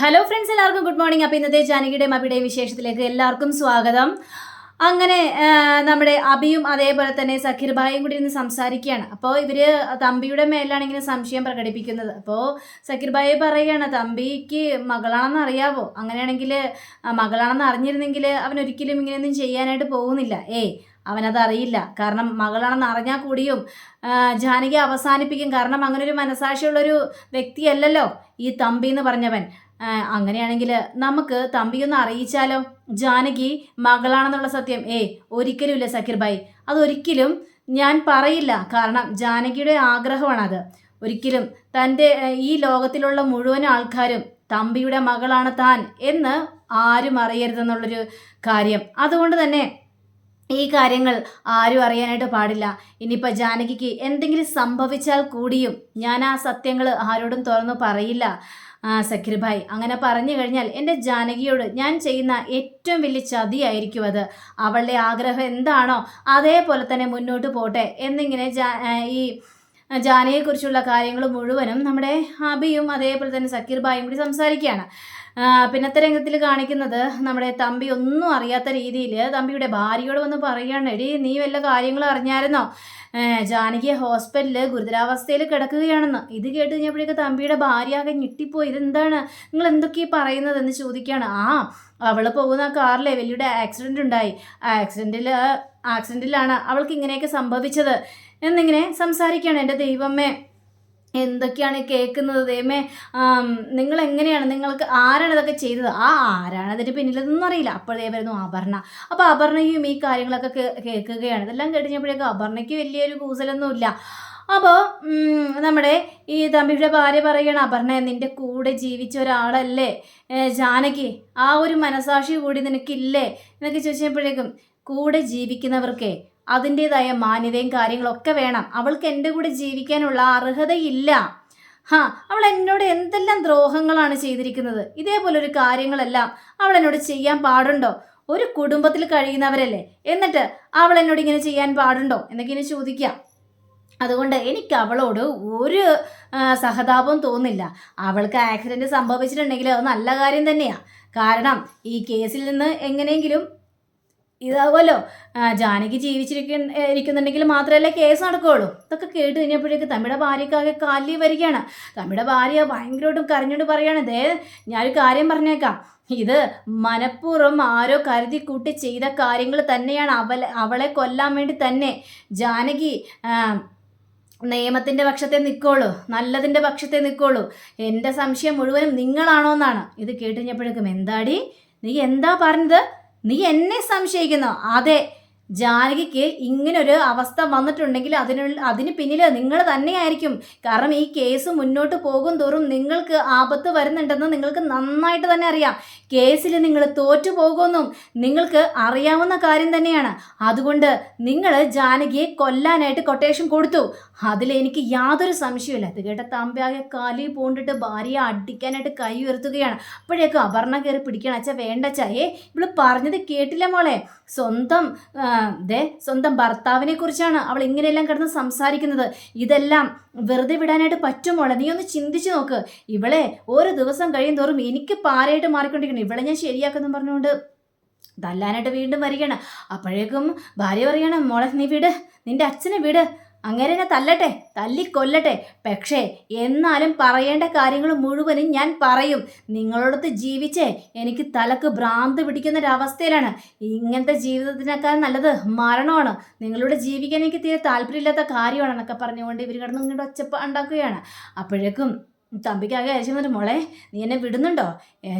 Hello friends എല്ലാവർക്കും good morning അപ്പോൾ ഇന്നത്തെ ജാനകിയുടെയും അബിയുടെയും വിശേഷത്തിലേക്ക് എല്ലാവർക്കും സ്വാഗതം. അങ്ങനെ നമ്മുടെ അബിയും അതേപോലെ തന്നെ സക്കീർ ഭായും കൂടി ഇന്ന് സംസാരിക്കുകയാണ്. അപ്പോൾ ഇവർ തമ്പിയുടെ മേലാണ് ഇങ്ങനെ സംശയം പ്രകടിപ്പിക്കുന്നത്. അപ്പോൾ സക്കീർ ഭായി പറയുകയാണ് തമ്പിക്ക് മകളാണെന്ന് അറിയാവോ? അങ്ങനെയാണെങ്കിൽ മകളാണെന്ന് അറിഞ്ഞിരുന്നെങ്കിൽ അവൻ ഒരിക്കലും ഇങ്ങനെയൊന്നും ചെയ്യാനായിട്ട് പോകുന്നില്ല. ഏയ് അവനത് അറിയില്ല കാരണം മകളാണെന്ന് അറിഞ്ഞാൽ കൂടിയും ജാനകി അവസാനിപ്പിക്കും. കാരണം അങ്ങനെ ഒരു മനസാക്ഷിയുള്ളൊരു വ്യക്തിയല്ലല്ലോ ഈ തമ്പി എന്ന് പറഞ്ഞവൻ. അങ്ങനെയാണെങ്കിൽ നമുക്ക് തമ്പിയൊന്ന് അറിയിച്ചാലോ? ജാനകി മകളാണെന്നുള്ള സത്യം. ഏ ഒരിക്കലുമില്ല സക്കീർ ഭായ് അതൊരിക്കലും ഞാൻ പറയില്ല. കാരണം ജാനകിയുടെ ആഗ്രഹമാണത്. ഒരിക്കലും തന്റെ ഈ ലോകത്തിലുള്ള മുഴുവൻ ആൾക്കാരും തമ്പിയുടെ മകളാണ് താൻ എന്ന് ആരും അറിയരുതെന്നുള്ളൊരു കാര്യം. അതുകൊണ്ട് തന്നെ ഈ കാര്യങ്ങൾ ആരും അറിയാനായിട്ട് പാടില്ല. ഇനിയിപ്പോൾ ജാനകിക്ക് എന്തെങ്കിലും സംഭവിച്ചാൽ കൂടിയും ഞാൻ ആ സത്യങ്ങൾ ആരോടും തുറന്നു പറയില്ല. ആ, സക്കീർ ഭായ് അങ്ങനെ പറഞ്ഞു കഴിഞ്ഞാൽ എന്റെ ജാനകിയോട് ഞാൻ ചെയ്യുന്ന ഏറ്റവും വലിയ ചതിയായിരിക്കും അത്. അവളുടെ ആഗ്രഹം എന്താണോ അതേപോലെ തന്നെ മുന്നോട്ട് പോട്ടെ എന്നിങ്ങനെ ഈ ജാനകിയെക്കുറിച്ചുള്ള കാര്യങ്ങൾ മുഴുവനും നമ്മുടെ അബിയും അതേപോലെ തന്നെ സക്കീർ ഭായും കൂടി സംസാരിക്കുകയാണ്. പിന്നത്തെ രംഗത്തിൽ കാണിക്കുന്നത് നമ്മുടെ തമ്പി ഒന്നും അറിയാത്ത രീതിയിൽ തമ്പിയുടെ ഭാര്യയോട് വന്ന് പറയുകയാണ് എടി നീ വല്ല കാര്യങ്ങളും അറിഞ്ഞായിരുന്നോ? ജാനകിയെ ഹോസ്പിറ്റലിൽ ഗുരുതരാവസ്ഥയിൽ കിടക്കുകയാണെന്ന്. ഇത് കേട്ട് കഴിഞ്ഞപ്പോഴേക്ക് തമ്പിയുടെ ഭാര്യ ആകെ ഞെട്ടിപ്പോയി. ഇതെന്താണ്? നിങ്ങൾ എന്തൊക്കെയാണ് പറയുന്നത് എന്ന് ചോദിക്കുകയാണ്. ആ അവൾ പോകുന്ന കാറിലെ വലിയൊരു ആക്സിഡന്റ് ഉണ്ടായി. ആക്സിഡന്റിൽ ആക്സിഡന്റിലാണ് അവൾക്ക് ഇങ്ങനെയൊക്കെ സംഭവിച്ചത്. എന്നിങ്ങനെ സംസാരിക്കുകയാണ് എന്റെ ദൈവമേ. എന്തൊക്കെയാണ് കേൾക്കുന്നത്? ദൈവമേ നിങ്ങൾ എങ്ങനെയാണ് നിങ്ങൾക്ക് ആരാണ് ഇതൊക്കെ ചെയ്തത്? ആ ആരാണ് അതിന്റെ പിന്നിലതൊന്നും അറിയില്ല. അപ്പോൾ ദൈവമായിരുന്നു അപർണ. അപ്പോൾ അപർണയും ഈ കാര്യങ്ങളൊക്കെ കേൾക്കുകയാണ്. ഇതെല്ലാം കഴിഞ്ഞപ്പോഴേക്കും അപർണയ്ക്ക് വലിയൊരു കൂസലൊന്നുമില്ല. അപ്പോൾ നമ്മുടെ ഈ തമ്പിയുടെ ഭാര്യ പറയുകയാണ് അപർണ നിന്റെ കൂടെ ജീവിച്ച ഒരാളല്ലേ? ജാനകി ആ ഒരു മനസാക്ഷി കൂടി നിനക്കില്ലേ? എന്നൊക്കെ ചോദിച്ചപ്പോഴേക്കും കൂടെ ജീവിക്കുന്നവർക്കേ അതിന്റെതായ മാന്യതയും കാര്യങ്ങളൊക്കെ വേണം. അവൾക്ക് എന്റെ കൂടെ ജീവിക്കാനുള്ള അർഹതയില്ല. ഹാ അവൾ എന്നോട് എന്തെല്ലാം ദ്രോഹങ്ങളാണ് ചെയ്തിരിക്കുന്നത്? ഇതേപോലെ ഒരു കാര്യങ്ങളെല്ലാം അവൾ എന്നോട് ചെയ്യാൻ പാടുണ്ടോ? ഒരു കുടുംബത്തിൽ കഴിയുന്നവരല്ലേ? എന്നിട്ട് അവൾ എന്നോട് ഇങ്ങനെ ചെയ്യാൻ പാടുണ്ടോ? എന്നൊക്കെ ഇനി ചോദിക്കാം. അതുകൊണ്ട് എനിക്ക് അവളോട് ഒരു സഹതാപം തോന്നില്ല അവൾക്ക് ആക്സിഡന്റ് സംഭവിച്ചിട്ടുണ്ടെങ്കിൽ അത് നല്ല കാര്യം തന്നെയാണ് കാരണം ഈ കേസിൽ നിന്ന് എങ്ങനെയെങ്കിലും ഇതാവുമല്ലോ. ജാനകി ജീവിച്ചിരിക്ക ഇരിക്കുന്നുണ്ടെങ്കിൽ മാത്രമല്ലേ കേസ് നടക്കുകയുള്ളൂ ഇതൊക്കെ കേട്ട് കഴിഞ്ഞപ്പോഴേക്ക് തമ്മിയുടെ ഭാര്യക്കാകെ കാലി വരികയാണ്. തമ്മിയുടെ ഭാര്യ ഭയങ്കരമായിട്ടും കരഞ്ഞോണ്ട് പറയാണ് ദേ ഞാനൊരു കാര്യം പറഞ്ഞേക്കാം. ഇത് മനഃപൂർവം ആരോ കരുതി കൂട്ടി ചെയ്ത കാര്യങ്ങൾ തന്നെയാണ് അവളെ അവളെ കൊല്ലാൻ വേണ്ടി തന്നെ. ജാനകി നിയമത്തിന്റെ പക്ഷത്തെ നിൽക്കുള്ളൂ നല്ലതിന്റെ പക്ഷത്തെ നിൽക്കുള്ളൂ എന്റെ സംശയം മുഴുവനും നിങ്ങളാണോ എന്നാണ് ഇത് കേട്ട് കഴിഞ്ഞപ്പോഴേക്കും എന്താടി? നീ എന്താ പറഞ്ഞത്? നീ എന്നെ സംശയിക്കുന്നു. അതെ ജാനകിക്ക് ഇങ്ങനൊരു അവസ്ഥ വന്നിട്ടുണ്ടെങ്കിൽ അതിനുള്ള അതിന് പിന്നിൽ നിങ്ങൾ തന്നെയായിരിക്കും. കാരണം ഈ കേസ് മുന്നോട്ട് പോകും തോറും നിങ്ങൾക്ക് ആപത്ത് വരുന്നുണ്ടെന്ന് നിങ്ങൾക്ക് നന്നായിട്ട് തന്നെ അറിയാം. കേസിൽ നിങ്ങൾ തോറ്റു പോകുമെന്നും നിങ്ങൾക്ക് അറിയാവുന്ന കാര്യം തന്നെയാണ്. അതുകൊണ്ട് നിങ്ങൾ ജാനകിയെ കൊല്ലാനായിട്ട് കൊട്ടേഷൻ കൊടുത്തു. അതിൽ എനിക്ക് യാതൊരു സംശയമില്ല അത് കേട്ട തമ്പ്യാകെ കാലി പൂണ്ടിട്ട് ഭാര്യയെ അടിക്കാനായിട്ട് കൈ ഉയർത്തുകയാണ്. അപ്പോഴേക്കും അപർണ കയറി പിടിക്കണം അച്ഛാ വേണ്ട ഏ ഇവൾ പറഞ്ഞത് കേട്ടില്ല മോളെ. സ്വന്തം ദേ സ്വന്തം ഭർത്താവിനെ കുറിച്ചാണ് അവൾ ഇങ്ങനെയെല്ലാം കിടന്ന് സംസാരിക്കുന്നത്. ഇതെല്ലാം വെറുതെ വിടാനായിട്ട് പറ്റുമോളെ നീ ഒന്ന് ചിന്തിച്ചു നോക്ക്. ഇവളെ ഓരോ ദിവസം കഴിയും തോറും എനിക്ക് പാരയായിട്ട് മാറിക്കൊണ്ടിരിക്കണം ഇവളെ ഞാൻ ശരിയാക്കുന്നു പറഞ്ഞുകൊണ്ട് തല്ലാനായിട്ട് വീണ്ടും വരികയാണ്. അപ്പോഴേക്കും ഭാര്യ പറയണം മോളെ നീ വിട്. നിന്റെ അച്ഛനെ വിട്. അങ്ങനെ എന്നെ തല്ലട്ടെ തല്ലിക്കൊല്ലട്ടെ. പക്ഷേ എന്നാലും പറയേണ്ട കാര്യങ്ങൾ മുഴുവനും ഞാൻ പറയും. നിങ്ങളോടത്ത് ജീവിച്ചേ എനിക്ക് തലക്ക് ഭ്രാന്ത് പിടിക്കുന്ന ഒരവസ്ഥയിലാണ്. ഇങ്ങനത്തെ ജീവിതത്തിനേക്കാൾ നല്ലത് മരണമാണ്. നിങ്ങളുടെ ജീവിക്കാൻ എനിക്ക് തീരെ താല്പര്യമില്ലാത്ത കാര്യമാണ് എന്നൊക്കെ പറഞ്ഞുകൊണ്ട് ഇവർ കിടന്ന് ഇങ്ങോട്ട് ഒച്ചപ്പ ഉണ്ടാക്കുകയാണ്. അപ്പോഴേക്കും തമ്പിക്കാകെ അയച്ചു വന്നിട്ട് മോളെ നീ എന്നെ വിടുന്നുണ്ടോ? ഏ,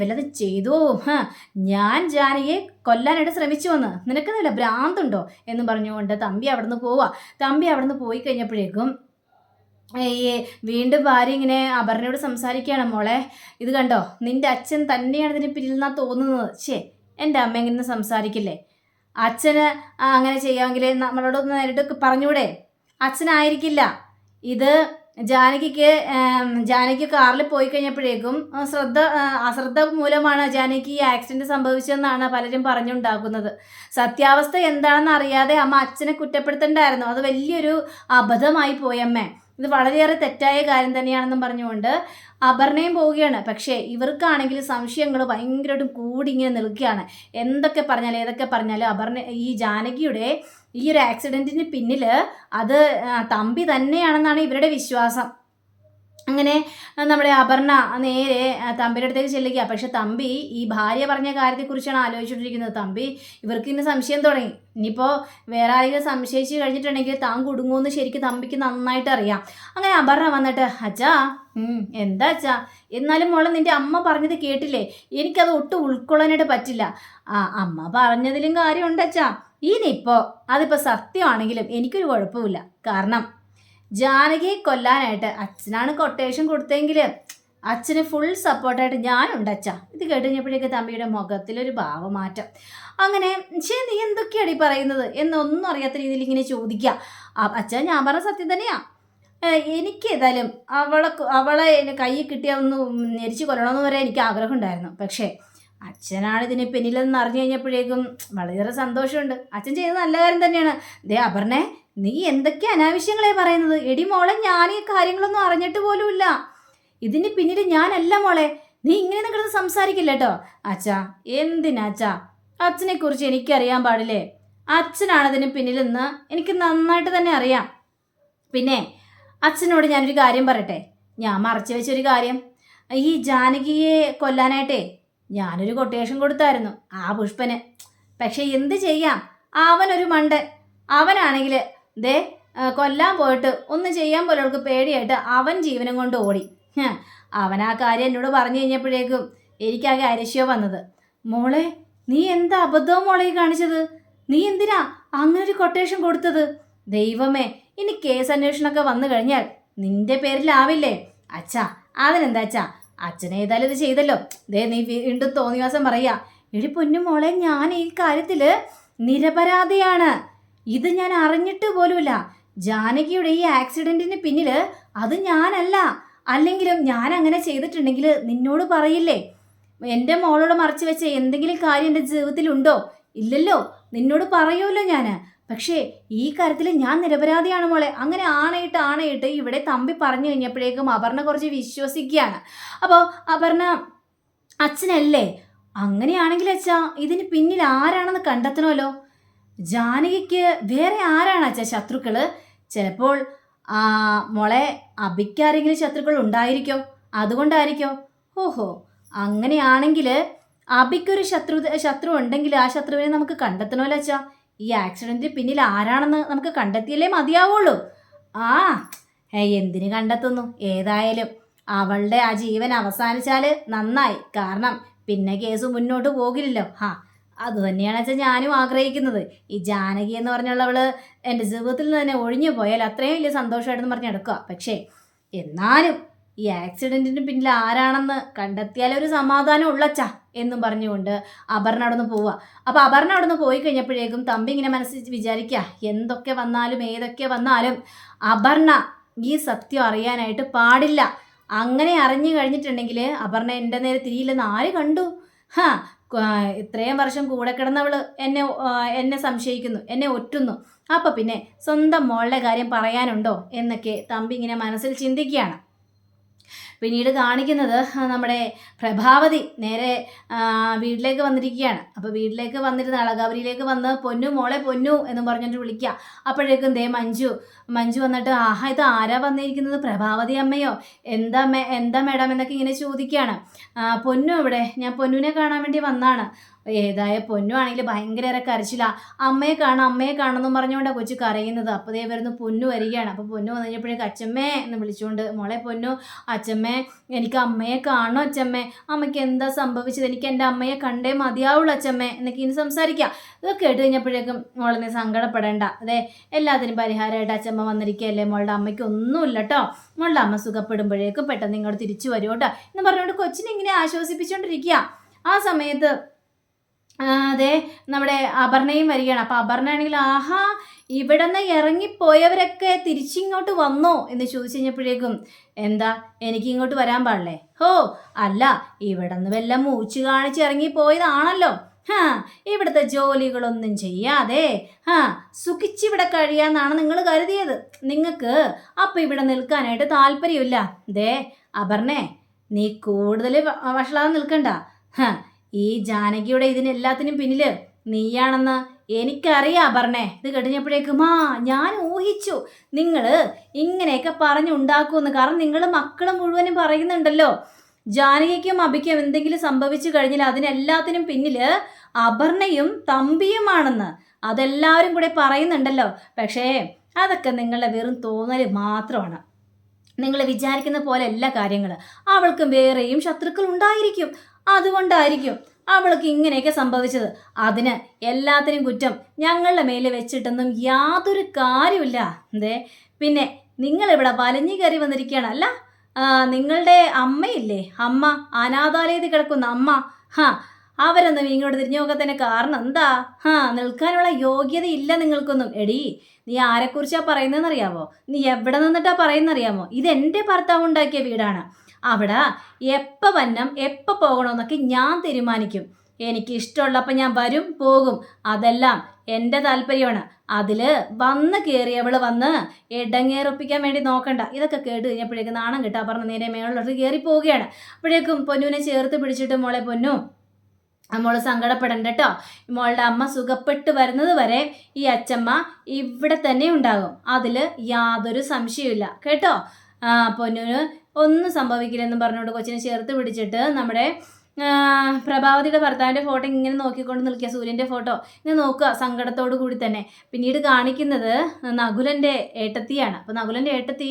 വല്ലത് ചെയ്തു? ഹാ ഞാൻ ജാനകിയെ കൊല്ലാനായിട്ട് ശ്രമിച്ചു വന്ന്. നിനക്കെന്നല്ല ഭ്രാന്തുണ്ടോ? എന്ന് പറഞ്ഞുകൊണ്ട് തമ്പി അവിടുന്ന് പോവാ. തമ്പി അവിടുന്ന് പോയി കഴിഞ്ഞപ്പോഴേക്കും ഈ വീണ്ടും ഭാര്യ ഇങ്ങനെ അപർണയോട് സംസാരിക്കുകയാണ് മോളെ. ഇത് കണ്ടോ? നിന്റെ അച്ഛൻ തന്നെയാണ് ഇതിന് പിന്നിലെന്നാ തോന്നുന്നത്. ഛേ എന്റെ അമ്മ ഇങ്ങനെ സംസാരിക്കില്ലേ? അച്ഛന് അങ്ങനെ ചെയ്യാമെങ്കിൽ നമ്മളോടൊന്ന് നേരിട്ട് പറഞ്ഞൂടെ അച്ഛനായിരിക്കില്ല. ഇത് ജാനകിക്ക് ജാനകി കാറിൽ പോയി കഴിഞ്ഞപ്പോഴേക്കും ശ്രദ്ധ അശ്രദ്ധ മൂലമാണ് ജാനകി ഈ ആക്സിഡന്റ് സംഭവിച്ചതെന്നാണ് പലരും പറഞ്ഞുണ്ടാക്കുന്നത്. സത്യാവസ്ഥ എന്താണെന്ന് അറിയാതെ അമ്മ അച്ഛനെ കുറ്റപ്പെടുത്തണ്ടായിരുന്നു. അത് വലിയൊരു അബദ്ധമായി പോയി അമ്മേ. ഇത് വളരെയേറെ തെറ്റായ കാര്യം തന്നെയാണെന്നും പറഞ്ഞുകൊണ്ട് അപർണയും പോവുകയാണ്. പക്ഷേ ഇവർക്കാണെങ്കിൽ സംശയങ്ങൾ ഭയങ്കരമായിട്ടും കൂടി ഇങ്ങനെ നിൽക്കുകയാണ്. എന്തൊക്കെ പറഞ്ഞാലും ഏതൊക്കെ പറഞ്ഞാലും അപർണ ഈ ജാനകിയുടെ ഈ ഒരു ആക്സിഡന്റിന് പിന്നിൽ അത് തമ്പി തന്നെയാണെന്നാണ് ഇവരുടെ വിശ്വാസം. അങ്ങനെ നമ്മുടെ അപർണ നേരെ തമ്പിയുടെ അടുത്തേക്ക് ചെല്ലുക പക്ഷെ തമ്പി ഈ ഭാര്യ പറഞ്ഞ കാര്യത്തെക്കുറിച്ചാണ് ആലോചിച്ചുകൊണ്ടിരിക്കുന്നത്. തമ്പി ഇവർക്ക് ഇന്ന് സംശയം തുടങ്ങി. ഇനിയിപ്പോൾ വേറെ ആരെങ്കിലും സംശയിച്ച് കഴിഞ്ഞിട്ടുണ്ടെങ്കിൽ താൻ കുടുങ്ങുമെന്ന് ശരിക്കും തമ്പിക്ക് നന്നായിട്ട് അറിയാം. അങ്ങനെ അപർണ വന്നിട്ട് അച്ഛാ എന്താ അച്ഛാ? എന്നാലും മോളെ നിന്റെ അമ്മ പറഞ്ഞത് കേട്ടില്ലേ? എനിക്കത് ഒട്ടും ഉൾക്കൊള്ളാനായിട്ട് പറ്റില്ല. ആ അമ്മ പറഞ്ഞതിലും കാര്യമുണ്ട് അച്ഛാ. ഇനിയിപ്പോൾ അതിപ്പോൾ സത്യമാണെങ്കിലും എനിക്കൊരു കുഴപ്പമില്ല കാരണം ജാനകിയെ കൊല്ലാനായിട്ട് അച്ഛനാണ് കൊട്ടേഷൻ കൊടുത്തെങ്കിൽ അച്ഛന് ഫുൾ സപ്പോർട്ടായിട്ട് ഞാനുണ്ട് അച്ഛ. ഇത് കേട്ട് കഴിഞ്ഞപ്പോഴേക്ക് തമ്പിയുടെ മുഖത്തിലൊരു ഭാവമാറ്റം. അങ്ങനെ ശരി നീ എന്തൊക്കെയാണ് ഈ പറയുന്നത്? എന്നൊന്നും അറിയാത്ത രീതിയിൽ ഇങ്ങനെ ചോദിക്കുക അച്ഛൻ ഞാൻ പറഞ്ഞ സത്യം തന്നെയാ. എനിക്ക് ഏതായാലും അവളെ അവളെ കയ്യിൽ കിട്ടിയ ഒന്ന് ഞെരിച്ച് കൊല്ലണമെന്ന് വരെ എനിക്ക് ആഗ്രഹം ഉണ്ടായിരുന്നു പക്ഷേ അച്ഛനാണ് ഇതിന് പിന്നിലെന്ന് അറിഞ്ഞു കഴിഞ്ഞപ്പോഴേക്കും വളരെ സന്തോഷമുണ്ട്. അച്ഛൻ ചെയ്തത് നല്ല കാര്യം തന്നെയാണ്. ദേ അപർണേ നീ എന്തൊക്കെ അനാവശ്യങ്ങളെ പറയുന്നത്? എടി മോളെ ഞാൻ ഈ കാര്യങ്ങളൊന്നും അറിഞ്ഞിട്ട് പോലുമില്ല ഇതിന് പിന്നിൽ ഞാനല്ല മോളെ. നീ ഇങ്ങനെ കിടന്ന് സംസാരിക്കില്ല കേട്ടോ. അച്ഛാ എന്തിനാ അച്ഛാ? അച്ഛനെ കുറിച്ച് എനിക്കറിയാൻ പാടില്ലേ? അച്ഛനാണ് ഇതിന് പിന്നിലെന്ന് എനിക്ക് നന്നായിട്ട് തന്നെ അറിയാം. പിന്നെ അച്ഛനോട് ഞാനൊരു കാര്യം പറയട്ടെ? ഞാൻ മറച്ചു വെച്ചൊരു കാര്യം. ഈ ജാനകിയെ കൊല്ലാനായിട്ടേ ഞാനൊരു കൊട്ടേഷൻ കൊടുത്തായിരുന്നു. ആ പുഷ്പന്. പക്ഷെ എന്ത് ചെയ്യാം? അവനൊരു മണ്ട്. അവനാണെങ്കിൽ ദേ കൊല്ലാൻ പോയിട്ട് ഒന്നും ചെയ്യാൻ പോലെ അവൾക്ക് പേടിയായിട്ട് അവൻ ജീവനം കൊണ്ട് ഓടി. അവൻ ആ കാര്യം എന്നോട് പറഞ്ഞു കഴിഞ്ഞപ്പോഴേക്കും എനിക്കാകെ അരിശയോ വന്നത്. മോളെ നീ എന്താ അബദ്ധവും മോളെ കാണിച്ചത്? നീ എന്തിനാ അങ്ങനെ ഒരു കൊട്ടേഷൻ കൊടുത്തത്? ദൈവമേ ഇനി കേസ് അന്വേഷണമൊക്കെ വന്നു കഴിഞ്ഞാൽ നിന്റെ പേരിലാവില്ലേ അച്ഛാ അതിനെന്താ അച്ഛാ? അച്ഛനെ ഏതായാലും ഇത് ചെയ്തല്ലോ. ദേ നീ വീണ്ടും തോന്നിവാസം പറയാ എടി പൊന്നു മോളെ ഞാൻ ഈ കാര്യത്തിൽ നിരപരാധിയാണ്. ഇത് ഞാൻ അറിഞ്ഞിട്ട് പോലുമില്ല. ജാനകിയുടെ ഈ ആക്സിഡന്റിന് പിന്നിൽ അത് ഞാനല്ല. അല്ലെങ്കിലും ഞാൻ അങ്ങനെ ചെയ്തിട്ടുണ്ടെങ്കിൽ നിന്നോട് പറയില്ലേ? എന്റെ മോളോട് മറച്ചു വെച്ച എന്തെങ്കിലും കാര്യം എന്റെ ജീവിതത്തിലുണ്ടോ? ഇല്ലല്ലോ. നിന്നോട് പറയുമല്ലോ ഞാൻ പക്ഷേ ഈ കാര്യത്തിൽ ഞാൻ നിരപരാധിയാണ് മോളെ. അങ്ങനെ ആണയിട്ട് ആണയിട്ട് ഇവിടെ തമ്പി പറഞ്ഞു കഴിഞ്ഞപ്പോഴേക്കും അപർണ കുറച്ച് വിശ്വസിക്കുകയാണ്. അപ്പോൾ അപർണ അച്ഛനല്ലേ? അങ്ങനെയാണെങ്കിൽ അച്ഛാ ഇതിന് പിന്നിൽ ആരാണെന്ന് കണ്ടെത്തണമല്ലോ? ജാനകിക്ക് വേറെ ആരാണ് അച്ഛ ശത്രുക്കൾ? ചിലപ്പോൾ ആ, മോളെ അബിക്കാരെങ്കിലും ശത്രുക്കൾ ഉണ്ടായിരിക്കോ? അതുകൊണ്ടായിരിക്കോ? ഓഹോ അങ്ങനെയാണെങ്കിൽ അബിക്കൊരു ശത്രു ശത്രു ഉണ്ടെങ്കിൽ ആ ശത്രുവിനെ നമുക്ക് കണ്ടെത്തണമല്ലോ അച്ഛാ. ഈ ആക്സിഡന്റ് പിന്നിൽ ആരാണെന്ന് നമുക്ക് കണ്ടെത്തിയല്ലേ മതിയാവുള്ളൂ. ആ എന്തിന് കണ്ടെത്തുന്നു? ഏതായാലും അവളുടെ ആ ജീവൻ അവസാനിച്ചാൽ നന്നായി. കാരണം പിന്നെ കേസ് മുന്നോട്ട് പോകില്ലല്ലോ. ഹാ അത് തന്നെയാണ് വെച്ചാൽ ഞാനും ആഗ്രഹിക്കുന്നത്. ഈ ജാനകി എന്ന് പറഞ്ഞുള്ളവൾ എന്റെ ജീവിതത്തിൽ നിന്ന് തന്നെ ഒഴിഞ്ഞു പോയാൽ അത്രയും വലിയ സന്തോഷമായിട്ടെന്ന് പറഞ്ഞ് എടുക്കുക. പക്ഷേ എന്നാലും ഈ ആക്സിഡന്റിന് പിന്നിൽ ആരാണെന്ന് കണ്ടെത്തിയാൽ ഒരു സമാധാനം ഉള്ളച്ച എന്നും പറഞ്ഞുകൊണ്ട് അപർണ അവിടെ നിന്ന് പോവുക. അപ്പോൾ അപർണ അവിടെ നിന്ന് പോയി കഴിഞ്ഞപ്പോഴേക്കും തമ്പി ഇങ്ങനെ മനസ്സിൽ വിചാരിക്കുക എന്തൊക്കെ വന്നാലും ഏതൊക്കെ വന്നാലും അപർണ ഈ സത്യം അറിയാനായിട്ട് പാടില്ല. അങ്ങനെ അറിഞ്ഞു കഴിഞ്ഞിട്ടുണ്ടെങ്കിൽ അപർണ എന്റെ നേരെ തിരിയില്ലെന്ന് ആര് കണ്ടു? ഹാ ഇത്രയും വർഷം കൂടെ കിടന്നവൾ എന്നെ എന്നെ സംശയിക്കുന്നു എന്നെ ഒറ്റുന്നു. അപ്പം പിന്നെ സ്വന്തം മോളുടെ കാര്യം പറയാനുണ്ടോ എന്നൊക്കെ തമ്പി ഇങ്ങനെ മനസ്സിൽ ചിന്തിക്കുകയാണ്. പിന്നീട് കാണിക്കുന്നത് നമ്മുടെ പ്രഭാവതി നേരെ വീട്ടിലേക്ക് വന്നിരിക്കുകയാണ്. അപ്പോൾ വീട്ടിലേക്ക് വന്നിരുന്ന അളകാവരിയിലേക്ക് വന്ന് പൊന്നു മോളെ പൊന്നു എന്ന് പറഞ്ഞിട്ട് വിളിക്കുക. അപ്പോഴേക്കും ദേ മഞ്ജു മഞ്ജു വന്നിട്ട് ആഹാ ഇത് ആരാ വന്നിരിക്കുന്നത്? പ്രഭാവതി അമ്മയോ? എന്താ എന്താ മേഡം? എന്നൊക്കെ ഇങ്ങനെ ചോദിക്കുകയാണ്. പൊന്നു ഇവിടെ ഞാൻ പൊന്നുവിനെ കാണാൻ വേണ്ടി വന്നാണ്. ഏതായ പൊന്നു ആണെങ്കിൽ ഭയങ്കര കരച്ചില്ല അമ്മയെ കാണാം അമ്മയെ കാണുമെന്ന് പറഞ്ഞുകൊണ്ടാണ് കൊച്ചു കരയുന്നത്. അപ്പോൾ ദേ വരുന്നു പൊന്നു വരികയാണ്. അപ്പോൾ പൊന്നു വന്നു കഴിഞ്ഞപ്പോഴേക്ക് അച്ഛമ്മേ എന്ന് വിളിച്ചുകൊണ്ട് മോളെ പൊന്നു അച്ഛമ്മേ എനിക്ക് അമ്മയെ കാണണം അച്ഛമ്മേ അമ്മയ്ക്ക് എന്താ സംഭവിച്ചത്? എനിക്ക് എന്റെ അമ്മയെ കണ്ടേ മതിയാവുള്ളൂ അച്ഛമ്മേ എന്നൊക്കെ ഇനി സംസാരിക്കാം. ഇതൊക്കെ കേട്ട് കഴിഞ്ഞപ്പോഴേക്കും മോളെ നീ സങ്കടപ്പെടേണ്ട. അതെ എല്ലാത്തിനും പരിഹാരമായിട്ട് അച്ഛമ്മ വന്നിരിക്കുകയല്ലേ? മോളുടെ അമ്മയ്ക്ക് ഒന്നുമില്ല കേട്ടോ മോളുടെ അമ്മ സുഖപ്പെടുമ്പോഴേക്കും പെട്ടെന്ന് ഇങ്ങോട്ട് തിരിച്ചു വരും കേട്ടോ. എന്ന് പറഞ്ഞുകൊണ്ട് കൊച്ചിനെ ഇങ്ങനെ ആശ്വസിപ്പിച്ചുകൊണ്ടിരിക്കുക ആ സമയത്ത് അതെ നമ്മുടെ അപർണയും വരികയാണ്. അപ്പോൾ അപർണ ആണെങ്കിൽ ആഹാ ഇവിടെ നിന്ന് ഇറങ്ങിപ്പോയവരൊക്കെ തിരിച്ചിങ്ങോട്ട് വന്നോ? എന്ന് ചോദിച്ചു കഴിഞ്ഞപ്പോഴേക്കും എന്താ എനിക്ക് ഇങ്ങോട്ട് വരാൻ പാടില്ലേ? ഹോ അല്ല ഇവിടെ നിന്ന് വല്ല മൂച്ച് കാണിച്ച് ഇറങ്ങിപ്പോയതാണല്ലോ. ഹാ ഇവിടുത്തെ ജോലികളൊന്നും ചെയ്യാതെ ഹാ സുഖിച്ചിവിടെ കഴിയാന്നാണ് നിങ്ങൾ കരുതിയത്. നിങ്ങൾക്ക് അപ്പം ഇവിടെ നിൽക്കാനായിട്ട് താല്പര്യമില്ല. ദേ അപർണേ നീ കൂടുതൽ വഷളാതെ നിൽക്കണ്ട. ഹ ഈ ജാനകിയുടെ ഇതിനെല്ലാത്തിനും പിന്നിൽ നീയാണെന്ന് എനിക്കറിയാം പറഞ്ഞേ ഇത് കഴിഞ്ഞപ്പോഴേക്കും ആ ഞാൻ ഊഹിച്ചു. നിങ്ങൾ ഇങ്ങനെയൊക്കെ പറഞ്ഞുണ്ടാക്കുമെന്ന്. കാരണം നിങ്ങൾ മക്കൾ മുഴുവനും പറയുന്നുണ്ടല്ലോ. ജാനകിക്കും അഭിക്കും എന്തെങ്കിലും സംഭവിച്ചു കഴിഞ്ഞാൽ അതിനെല്ലാത്തിനും പിന്നിൽ അപർണയും തമ്പിയുമാണെന്ന്. അതെല്ലാവരും കൂടെ പറയുന്നുണ്ടല്ലോ. പക്ഷേ അതൊക്കെ നിങ്ങളുടെ വെറും തോന്നൽ മാത്രമാണ്. നിങ്ങൾ വിചാരിക്കുന്ന പോലെ എല്ലാ കാര്യങ്ങളും. അവൾക്കും വേറെയും ശത്രുക്കൾ ഉണ്ടായിരിക്കും. അതുകൊണ്ടായിരിക്കും അവൾക്ക് ഇങ്ങനെയൊക്കെ സംഭവിച്ചത്. അതിന് എല്ലാത്തിനും കുറ്റം ഞങ്ങളുടെ മേലെ വെച്ചിട്ടൊന്നും യാതൊരു കാര്യമില്ല എന്തേ പിന്നെ നിങ്ങളിവിടെ വലഞ്ഞു കയറി വന്നിരിക്കുകയാണ് അല്ല? നിങ്ങളുടെ അമ്മയില്ലേ? അമ്മ അനാഥാലയത്തിൽ കിടക്കുന്ന അമ്മ. ഹാ അവരൊന്നും ഇങ്ങോട്ട് തിരിഞ്ഞു നോക്കത്തന്നെ കാരണം എന്താ? ഹാ നിൽക്കാനുള്ള യോഗ്യത ഇല്ല നിങ്ങൾക്കൊന്നും. എടി നീ ആരെക്കുറിച്ചാ പറയുന്നതെന്നറിയാമോ നീ എവിടെ നിന്നിട്ടാ പറയുന്നറിയാമോ ഇത് എന്റെ ഭർത്താവ് ഉണ്ടാക്കിയ വീടാണ്. അവിടെ എപ്പോൾ വന്നം എപ്പോൾ പോകണമെന്നൊക്കെ ഞാൻ തീരുമാനിക്കും. എനിക്ക് ഇഷ്ടമുള്ളപ്പോൾ ഞാൻ വരും പോകും. അതെല്ലാം എന്റെ താല്പര്യമാണ്. അതിൽ വന്ന് കയറിയവൾ വന്ന് ഇടങ്ങേറൊപ്പിക്കാൻ വേണ്ടി നോക്കണ്ട. ഇതൊക്കെ കേട്ട് കഴിഞ്ഞപ്പോഴേക്കും നാണം കിട്ടാ പറഞ്ഞ നേരെ മേളിലോട്ട് കയറി പോവുകയാണ്. അപ്പോഴേക്കും പൊന്നുവിനെ ചേർത്ത് പിടിച്ചിട്ട് മോളെ പൊന്നു മോൾ സങ്കടപ്പെടണ്ട കേട്ടോ മോളുടെ അമ്മ സുഖപ്പെട്ട് വരുന്നത് വരെ ഈ അച്ചമ്മ ഇവിടെ തന്നെ ഉണ്ടാകും. അതിൽ യാതൊരു സംശയമില്ല കേട്ടോ? ആ പൊന്നുന് ഒന്നും സംഭവിക്കില്ലെന്നും പറഞ്ഞുകൊണ്ട് കൊച്ചിനെ ചേർത്ത് പിടിച്ചിട്ട് നമ്മുടെ പ്രഭാവതിയുടെ ഭർത്താവിന്റെ ഫോട്ടോ ഇങ്ങനെ നോക്കിക്കൊണ്ട് നിൽക്കുക സൂര്യന്റെ ഫോട്ടോ ഇങ്ങനെ നോക്കുക സങ്കടത്തോടു കൂടി തന്നെ. പിന്നീട് കാണിക്കുന്നത് നകുലന്റെ ഏട്ടത്തിയാണ്. അപ്പോൾ നകുലന്റെ ഏട്ടത്തി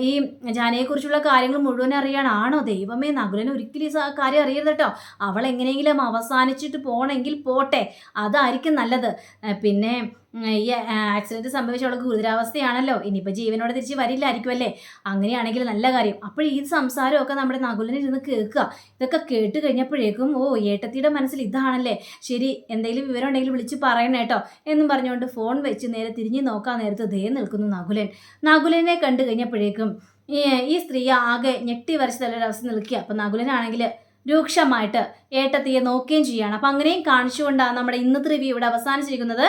ഈ ജാനയെക്കുറിച്ചുള്ള കാര്യങ്ങൾ മുഴുവൻ അറിയാനാണോ ദൈവമേ നകുലൻ ഒരിക്കലും ഈ കാര്യം അറിയരുത് കേട്ടോ. അവൾ എങ്ങനെയെങ്കിലും അവസാനിച്ചിട്ട് പോണെങ്കിൽ പോട്ടെ. അതായിരിക്കും നല്ലത്. പിന്നെ ഈ ആക്സിഡന്റ് സംഭവിച്ച അവൾക്ക് ഗുരുതരാവസ്ഥയാണല്ലോ. ഇനിയിപ്പോൾ ജീവനോടെ തിരിച്ച് വരില്ലായിരിക്കും അല്ലേ? അങ്ങനെയാണെങ്കിൽ നല്ല കാര്യം. അപ്പോൾ ഈ സംസാരമൊക്കെ നമ്മുടെ നകുലിന് ഇരുന്ന് കേൾക്കുക. ഇതൊക്കെ കേട്ട് കഴിഞ്ഞപ്പോഴേക്കും ഓ ഏട്ടത്തിയുടെ മനസ്സിൽ ഇതാണല്ലേ. ശരി എന്തെങ്കിലും വിവരം ഉണ്ടെങ്കിൽ വിളിച്ച് പറയണം കേട്ടോ. എന്നും പറഞ്ഞുകൊണ്ട് ഫോൺ വെച്ച് നേരെ തിരിഞ്ഞ് നോക്കാൻ നേരത്ത് ദേ നിൽക്കുന്നു നകുലൻ. നകുലനെ കണ്ടു കഴിഞ്ഞപ്പോഴേക്കും ഈ ഈ സ്ത്രീ ആകെ ഞെട്ടി വരച്ച് തലൊരവസ്ഥ നിൽക്കുക. അപ്പം നകുലനാണെങ്കിൽ രൂക്ഷമായിട്ട് ഏട്ടത്തിയെ നോക്കുകയും ചെയ്യുകയാണ് അപ്പം അങ്ങനെയും കാണിച്ചുകൊണ്ടാണ് നമ്മുടെ ഇന്നത്തെ റിവ്യൂ ഇവിടെ അവസാനിച്ചിരിക്കുന്നത്.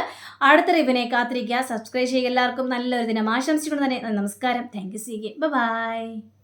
അടുത്ത റിവ്യൂവിനെ കാത്തിരിക്കുക. സബ്സ്ക്രൈബ് ചെയ്യുക എല്ലാവർക്കും നല്ലൊരു ദിനം. ആശംസിച്ചുകൊണ്ട് തന്നെ നമസ്കാരം. Thank you C by